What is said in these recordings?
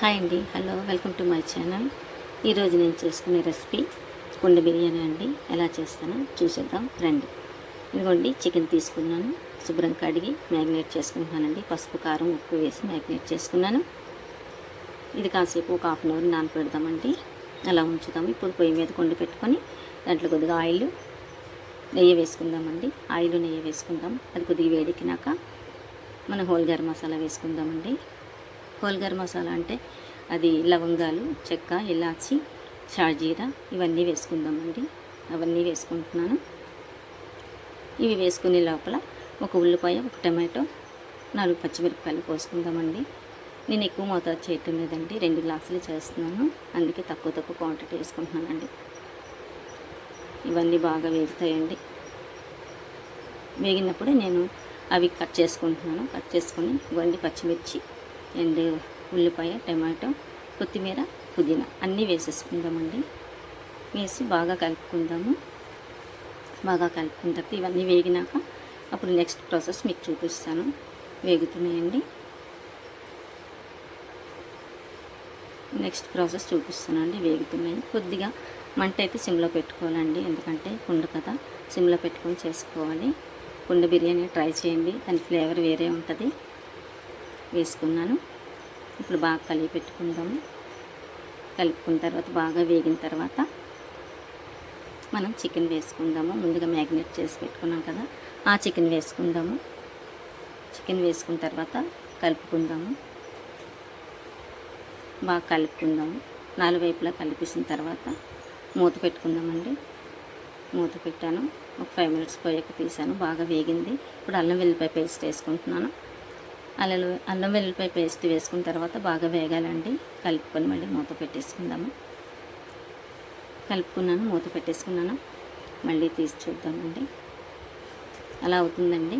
Hi అండి. Hello welcome to my channel. ఈరోజు నేను చేసుకునే రెసిపీ కుండ బిర్యానీ అండి. ఎలా చేస్తానో చూసేద్దాం రండి. ఇదిగోండి చికెన్ తీసుకున్నాను. శుభ్రం కడిగి మ్యాగ్నేట్ చేసుకుంటున్నానండి. పసుపు కారం ఉప్పు వేసి మ్యాగ్నేట్ చేసుకున్నాను. ఇది కాసేపు ఒక హాఫ్ అన్ అవర్ నానపెడదామండి. అలా ఉంచుదాం. ఇప్పుడు పొయ్యి మీద కొండ పెట్టుకొని దాంట్లో కొద్దిగా ఆయిల్ నెయ్యి వేసుకుందామండి. ఆయిల్ నెయ్యి వేసుకుందాం. అది కొద్దిగా వేడెక్కినాక మనం హోల్ గరం మసాలా వేసుకుందామండి. హోల్గర్ మసాలా అంటే అది లవంగాలు చెక్క ఇలాచి షాజీరా ఇవన్నీ వేసుకుందామండి. అవన్నీ వేసుకుంటున్నాను. ఇవి వేసుకునే లోపల ఒక ఉల్లిపాయ ఒక టమాటో నాలుగు పచ్చిమిరపకాయలు కోసుకుందామండి. నేను ఎక్కువ మోతాదు చేయటం లేదండి. రెండు గ్లాసులు చేస్తున్నాను. అందుకే తక్కువ తక్కువ క్వాంటిటీ వేసుకుంటున్నానండి. ఇవన్నీ బాగా వేగుతాయండి. వేగినప్పుడు నేను అవి కట్ చేసుకుంటున్నాను. కట్ చేసుకొని వండి పచ్చిమిర్చి. అండ్ ఉల్లిపాయ టమాటో కొత్తిమీర పుదీనా అన్నీ వేసేసుకుందామండి. వేసి బాగా కలుపుకుందాము. బాగా కలుపుకున్న తర్వాత ఇవన్నీ వేగినాక అప్పుడు నెక్స్ట్ ప్రాసెస్ మీకు చూపిస్తాను. వేగుతున్నాయండి. నెక్స్ట్ ప్రాసెస్ చూపిస్తానండి వేగుతున్నాయి. కొద్దిగా మంట అయితే సిమ్లో పెట్టుకోవాలండి. ఎందుకంటే కుండ కదా. సిమ్లో పెట్టుకొని చేసుకోవాలి. కుండ బిర్యానీ ట్రై చేయండి. దాని ఫ్లేవర్ వేరే ఉంటుంది. వేసుకున్నాను. ఇప్పుడు బాగా కలిపి పెట్టుకుందాము. కలుపుకున్న తర్వాత బాగా వేగిన తర్వాత మనం చికెన్ వేసుకుందాము. ముందుగా మ్యాగ్నేట్ చేసి పెట్టుకున్నాం కదా ఆ చికెన్ వేసుకుందాము. చికెన్ వేసుకున్న తర్వాత కలుపుకుందాము. బాగా కలుపుకుందాము. నాలుగు వైపులా కలిపేసిన తర్వాత మూత పెట్టుకుందామండి. మూత పెట్టాను. ఒక ఫైవ్ మినిట్స్ పోయాక తీసాను. బాగా వేగింది. ఇప్పుడు అల్లం వెల్లిపాయ పేస్ట్ వేసుకుంటున్నాను. అల్లలు అల్లం వెల్లుల్లిపాయ పేస్ట్ వేసుకున్న తర్వాత బాగా వేగాలండి. కలుపుకొని మళ్ళీ మూత పెట్టేసుకుందాము. కలుపుకున్నాను మూత పెట్టేసుకున్నాను. మళ్ళీ తీసి చూద్దామండి. అలా అవుతుందండి.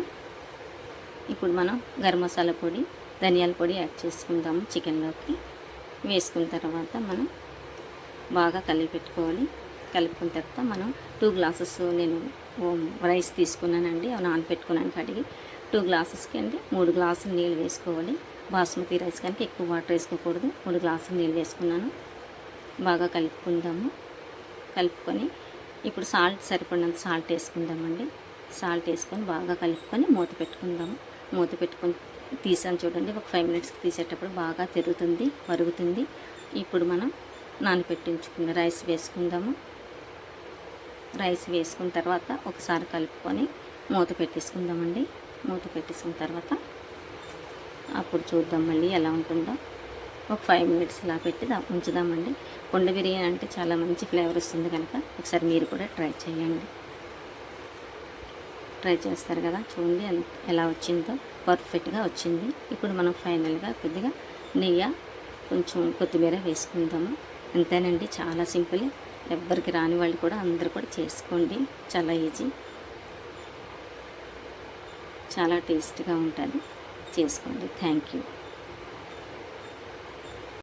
ఇప్పుడు మనం గరం మసాలా పొడి ధనియాల పొడి యాడ్ చేసుకుందాము చికెన్లోకి. వేసుకున్న తర్వాత మనం బాగా కలిపి పెట్టుకోవాలి. కలుపుకున్న తర్వాత మనం టూ గ్లాసెస్ నేను రైస్ తీసుకున్నానండి. అవి నానపెట్టుకున్నాను కడిగి. టూ గ్లాసెస్కి అండి మూడు గ్లాసులు నీళ్ళు వేసుకోవాలి. బాస్మతి రైస్ కనుక ఎక్కువ వాటర్ వేసుకోకూడదు. మూడు గ్లాసులు నీళ్ళు వేసుకున్నాను. బాగా కలుపుకుందాము. కలుపుకొని ఇప్పుడు సాల్ట్ సరిపడినంత సాల్ట్ వేసుకుందామండి. సాల్ట్ వేసుకొని బాగా కలుపుకొని మూత పెట్టుకుందాము. మూత పెట్టుకొని తీసాను చూడండి. ఒక ఫైవ్ మినిట్స్కి తీసేటప్పుడు బాగా తిరుగుతుంది మరుగుతుంది. ఇప్పుడు మనం నానపెట్టించుకుందాం రైస్ వేసుకుందాము. రైస్ వేసుకున్న తర్వాత ఒకసారి కలుపుకొని మూత పెట్టేసుకుందామండి. మూత పెట్టేసుకున్న తర్వాత అప్పుడు చూద్దాం మళ్ళీ ఎలా ఉంటుందో. ఒక ఫైవ్ మినిట్స్ ఇలా పెట్టి దా- ఉంచుదామండి. కొండ బిర్యానీ అంటే చాలా మంచి ఫ్లేవర్ వస్తుంది కనుక ఒకసారి మీరు కూడా ట్రై చేయండి. ట్రై చేస్తారు కదా చూడండి ఎలా వచ్చిందో. పర్ఫెక్ట్గా వచ్చింది. ఇప్పుడు మనం ఫైనల్గా కొద్దిగా నెయ్యి కొంచెం కొత్తిమీర వేసుకుందాము. అంతేనండి చాలా సింపుల్. ఎవ్వరికి రాని వాళ్ళు కూడా అందరూ కూడా చేసుకోండి. చాలా ఈజీ. చాలా టేస్ట్గా ఉంటుంది. చేసుకోండి. Thank you